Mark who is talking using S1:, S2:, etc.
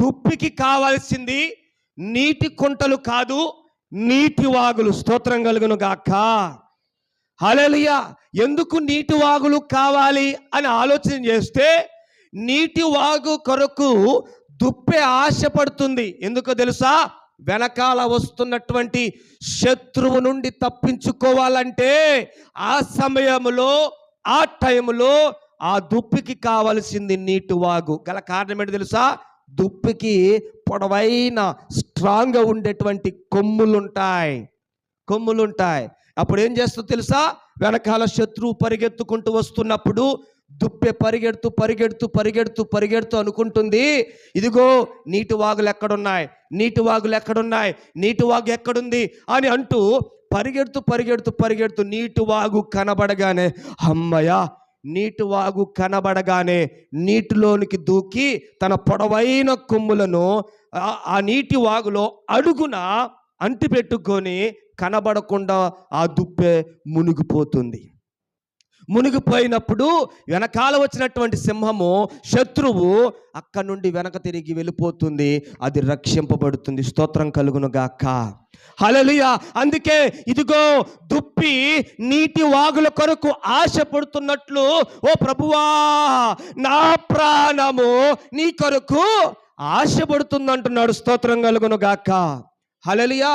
S1: దుప్పికి కావాల్సింది నీటి కుంటలు కాదు నీటి వాగులు. స్తోత్రం కలుగును గాక. హలలియ ఎందుకు నీటి వాగులు కావాలి అని ఆలోచన చేస్తే నీటి వాగు కొరకు దుప్పే ఆశపడుతుంది ఎందుకో తెలుసా? వెనకాల వస్తున్నటువంటి శత్రువు నుండి తప్పించుకోవాలంటే ఆ సమయంలో ఆ టైంలో ఆ దుప్పికి కావలసింది నీటి వాగు. గల కారణం ఏంటి తెలుసా? దుప్పికి పొడవైన స్ట్రాంగ్గా ఉండేటువంటి కొమ్ములుంటాయి. కొమ్ములుంటాయి. అప్పుడు ఏం చేస్తుందో తెలుసా? వెనకాల శత్రువు పరిగెత్తుకుంటూ వస్తున్నప్పుడు దుప్పె పరిగెడుతూ పరిగెడుతూ పరిగెడుతూ పరిగెడుతూ అనుకుంటుంది. ఇదిగో నీటి వాగులు ఎక్కడున్నాయి? నీటి వాగులు ఎక్కడున్నాయి? నీటి వాగు ఎక్కడుంది? అని అంటూ పరిగెడుతూ పరిగెడుతూ పరిగెడుతూ నీటి వాగు కనబడగానే అమ్మయ్యా నీటి వాగు కనబడగానే నీటిలోనికి దూకి తన పొడవైన కొమ్ములను ఆ- నీటి వాగులో అడుగున అంటిపెట్టుకొని కనబడకుండా ఆ దుప్పే మునిగిపోతుంది. మునిగిపోయినప్పుడు వెనకాల వచ్చినటువంటి సింహము శత్రువు అక్కడి నుండి వెనక తిరిగి వెళ్ళిపోతుంది. అది రక్షింపబడుతుంది. స్తోత్రం కలుగును గాక హల్లెలూయా! అందుకే ఇదిగో దుప్పి నీటి వాగుల కొరకు ఆశపడుతున్నట్లు ఓ ప్రభువా నా ప్రాణము నీ కొరకు ఆశపడుతుందంటున్నాడు. స్తోత్రం కలుగును గాక హలలియా